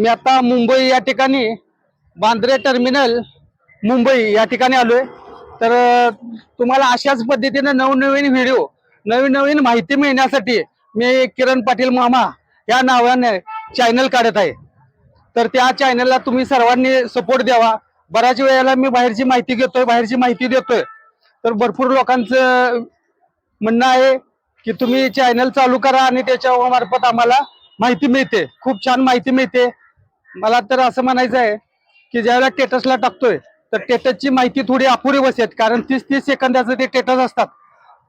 मी आता मुंबई या ठिकाणी बांद्रे टर्मिनल मुंबई या ठिकाणी आलोय. तर तुम्हाला अशाच पद्धतीने नवनवीन व्हिडिओ नवीन नवीन माहिती मिळण्यासाठी मी किरण पाटील मामा या नावाने चॅनल काढत आहे. तर त्या चॅनलला तुम्ही सर्वांनी सपोर्ट द्यावा. बऱ्याच वेळेला मी बाहेरची माहिती घेतोय बाहेरची माहिती देतोय. तर भरपूर लोकांचं म्हणणं आहे की तुम्ही चॅनल चालू करा आणि त्याच्या मार्फत आम्हाला माहिती मिळते. खूप छान माहिती मिळते. मला तर असं म्हणायचं आहे की ज्यावेळेला टेटसला टाकतोय तर टेटसची माहिती थोडी अपुरी बसेल कारण तीस तीस सेकंदाचं ते टेटस असतात.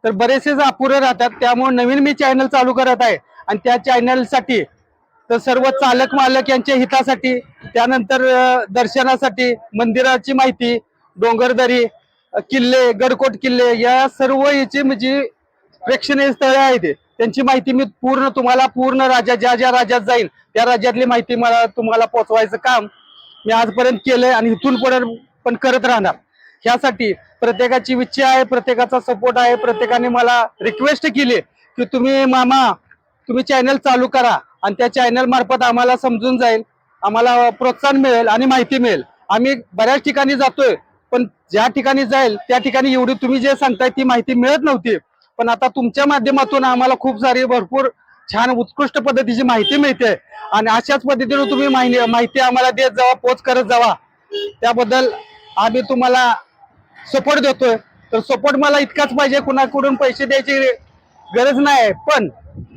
तर बरेचसेच अपुरे राहतात त्यामुळे नवीन मी चॅनल चालू करत आहे. आणि त्या चॅनलसाठी तर सर्व चालक मालक यांच्या हितासाठी त्यानंतर दर्शनासाठी मंदिराची माहिती डोंगरदरी किल्ले गडकोट किल्ले या सर्व याची म्हणजे प्रेक्षणीय स्थळे आहेत त्यांची माहिती मी पूर्ण तुम्हाला पूर्ण राज्यात ज्या ज्या राज्यात जाईल त्या राज्यातली माहिती मला तुम्हाला पोहोचवायचं काम मी आजपर्यंत केलंय आणि इथून पुढे पण करत राहणार. ह्यासाठी प्रत्येकाची इच्छा आहे प्रत्येकाचा सपोर्ट आहे. प्रत्येकाने मला रिक्वेस्ट केली की तुम्ही मामा तुम्ही चॅनल चालू करा आणि त्या चॅनल मार्फत आम्हाला समजून जाईल आम्हाला प्रोत्साहन मिळेल आणि माहिती मिळेल. आम्ही बऱ्याच ठिकाणी जातोय पण ज्या ठिकाणी जाईल त्या ठिकाणी एवढी तुम्ही जे सांगताय ती माहिती मिळत नव्हती. पण आता तुमच्या माध्यमातून आम्हाला खूप सारी भरपूर छान उत्कृष्ट पद्धतीची माहिती मिळते. आणि अशाच पद्धतीने तुम्ही माहिती आम्हाला देत जावा पोच करत जावा. त्याबद्दल आम्ही तुम्हाला सपोर्ट देतोय. तर सपोर्ट मला इतकाच पाहिजे कुणाकडून पैसे द्यायची गरज नाही. पण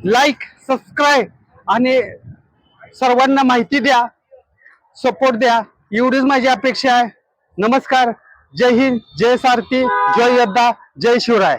लाईक सबस्क्राईब आणि सर्वांना माहिती द्या सपोर्ट द्या. एवढीच माझी अपेक्षा आहे. नमस्कार. जय हिंद. जय सारथी. जय यद्दा. जय शिवराय.